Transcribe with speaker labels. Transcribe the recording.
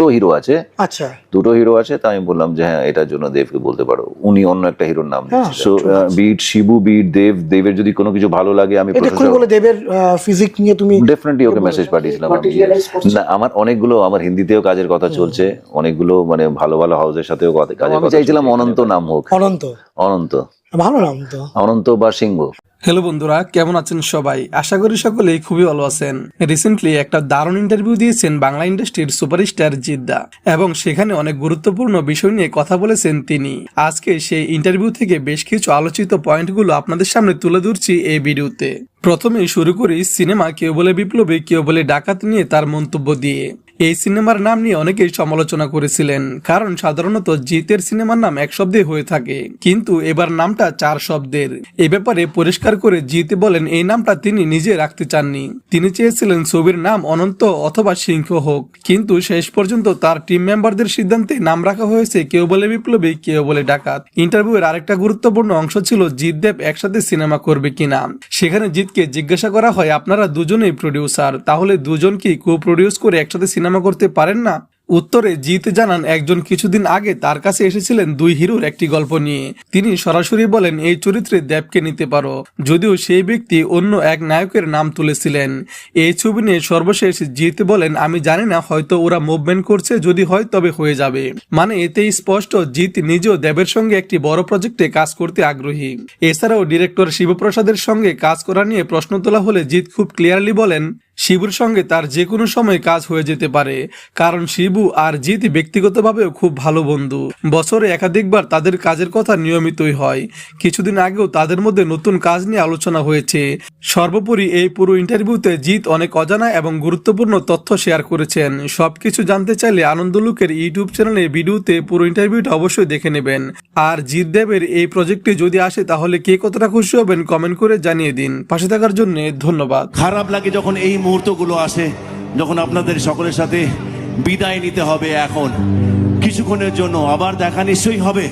Speaker 1: দুটো হিরো আছে।
Speaker 2: আচ্ছা।
Speaker 1: দুটো হিরো আছে তাই আমি বললাম যে হ্যাঁ এটার জন্য দেবকে বলতে পারো। উনি অন্য একটা হিরোর নাম
Speaker 2: হ্যাঁ,
Speaker 1: so beat Shibu beat Dev দেবের যদি কোনো কিছু ভালো লাগে আমি
Speaker 2: বলে দেবের ফিজিক নিয়ে তুমি
Speaker 1: ডেফিনেটলি ওকে মেসেজ পাঠিয়েছিলাম আমি। না আমার অনেকগুলো আমার হিন্দিতেও কাজের কথা চলছে। অনেকগুলো মানে ভালো ভালো হাউসের সাথেও কথা- কাজের কথা চাইছিলাম অনন্ত নাম হোক।
Speaker 2: অনন্ত
Speaker 1: অনন্ত।
Speaker 2: ভালো নাম তো।
Speaker 1: অনন্ত বা সিংহ।
Speaker 3: হ্যালো বন্ধুরা, কেমন আছেন সবাই? আশা করি সকলেই খুবই ভালো আছেন। রিসেন্টলি একটা দারুণ ইন্টারভিউ দিয়েছেন বাংলা ইন্ডাস্ট্রির সুপারস্টার জিদ্দা এবং সেখানে অনেক গুরুত্বপূর্ণ বিষয় নিয়ে কথা বলেছেন তিনি। আজকে সেই ইন্টারভিউ থেকে বেশ কিছু আলোচিত পয়েন্টগুলো আপনাদের সামনে তুলে ধরছি এই ভিডিওতে প্রথমেই শুরু করি সিনেমা কেউ বলে বিপ্লবী, কেউ বলে ডাকাত নিয়ে তার মন্তব্য দিয়ে। এই সিনেমার নাম নিয়ে অনেকেই সমালোচনা করেছিলেন, কারণ সাধারণত জিতের সিনেমার নাম এক শব্দে হয়ে থাকে। কিন্তু এবার নামটা চার শব্দের। এ ব্যাপারে পরিষ্কার করে জিতে বলেন এই নামটা তিনি নিজে রাখতে চাননি। তিনি চেয়েছিলেন ছবির নাম অনন্ত অথবা সিংহ হোক, কিন্তু শেষ পর্যন্ত তার টিম মেম্বারদের সিদ্ধান্তে নাম রাখা হয়েছে কেউ বলে বিপ্লবী, কেউ বলে ডাকাত। ইন্টারভিউয়ের আরেকটা গুরুত্বপূর্ণ অংশ ছিল জিৎ দেব একসাথে সিনেমা করবে কিনা। সেখানে জিতকে জিজ্ঞাসা করা হয়, আপনারা দুজনেই প্রডিউসার তাহলে দুজন কি কো প্রডিউস করে একসাথে সিনেমা করতে পারেন না? উত্তরে জিত জানান, একজন কিছুদিন আগে তার কাছে এসেছিলেন দুই হিরোর একটি গল্প নিয়ে। তিনি সরাসরি বলেন, এই চরিত্রে দেবকে নিতে পারো। যদিও সেই ব্যক্তি অন্য এক নায়কের নাম তুলেছিলেন। এই ছবি নিয়ে সর্বশেষ জিত বলেন, আমি জানি না, হয়তো ওরা মুভমেন্ট করছে, যদি হয় তবে হয়ে যাবে। মানে এতেই স্পষ্ট জিত নিজেও দেবের সঙ্গে একটি বড় প্রজেক্টে কাজ করতে আগ্রহী। এছাড়াও ডিরেক্টর শিবপ্রসাদের সঙ্গে কাজ করা নিয়ে প্রশ্ন তোলা হলে জিত খুব ক্লিয়ারলি বলেন শিবুর সঙ্গে তার যে কোনো সময় কাজ হয়ে যেতে পারে, কারণ শিবু আর জিৎ ব্যক্তিগতভাবেও খুব ভালো বন্ধু। বছরে একাধিকবার তাদের কাজের কথা নিয়মিতই হয়। কিছুদিন আগেও তাদের মধ্যে নতুন কাজ নিয়ে আলোচনা হয়েছে। সর্বোপরি এই পুরো ইন্টারভিউতে জিৎ অনেক অজানা এবং গুরুত্বপূর্ণ তথ্য শেয়ার করেছেন। সবকিছু জানতে চাইলে আনন্দলুকের ইউটিউব চ্যানেলে ভিডিওতে পুরো ইন্টারভিউটা অবশ্যই দেখে নেবেন। আর জিৎ দেবের এই প্রজেক্টে যদি আসে তাহলে কে কতটা খুশি হবেন কমেন্ট করে জানিয়ে দিন। পাশে থাকার জন্য ধন্যবাদ।
Speaker 4: খারাপ লাগে যখন এই মুহূর্তগুলো আসে যখন আপনাদের সকলের সাথে বিদায় নিতে হবে এখন। কিছুক্ষণের জন্য আবার দেখা নিশ্চয়ই হবে।